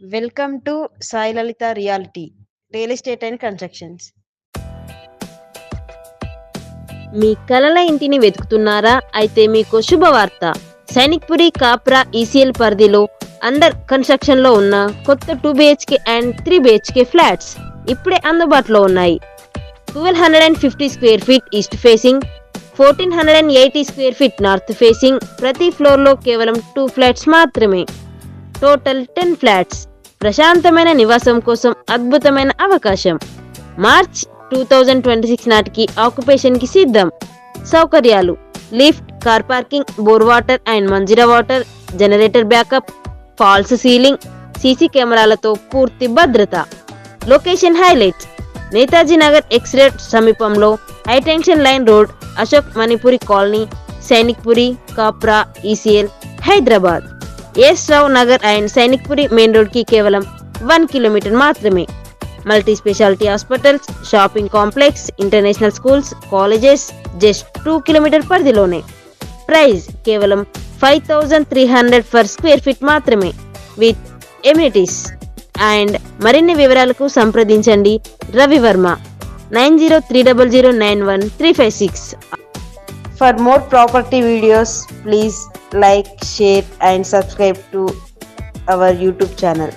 Welcome to Sai Lalitha reality real estate and constructions మీ కలల ఇంటిని వెతుకుతున్నారా? అయితే మీకు శుభవార్త. సైనిక్పురి కాప్రా ఈసీఎల్ పరిధిలో అండర్ కన్స్ట్రక్షన్లో ఉన్న కొత్త two BHK and three BHK flats ఇప్పుడే అందుబాటులో ఉన్నాయి. Twelve hundred and fifty square feet east facing fourteen hundred and eighty square feet north facing ప్రతి ఫ్లోర్లో కేవలం టూ ఫ్లాట్స్ మాత్రమే. Total ten flats. ప్రశాంతమైన నివాసం కోసం అద్భుతమైన అవకాశం. March two thousand twenty six నాటికి ఆక్యుపేషన్కి సిద్ధం. సౌకర్యాలు. Lift car parking bore water and Manjira water generator backup false ceiling CC కెమెరాలతో పూర్తి భద్రత. లొకేషన్ హైలైట్స్ నేతాజీ నగర్ ఎక్స్రేట్ సమీపంలో high tension line road Ashok Manipuri colony Sainikpuri Kapra ECL Hyderabad. S Rao Nagar and Sainikpuri main రోడ్కి కేవలం one kilometre మాత్రమే. Multi speciality hospitals shopping complex international schools colleges just two kilometre పరిధిలోనే. Price కేవలం five thousand three hundred for square feet మాత్రమే. With amenities. And మరిన్ని వివరాలకు సంప్రదించండి Ravi Varma. Nine zero three double zero nine one three five six. For more property videos, please like, share and subscribe to our YouTube channel.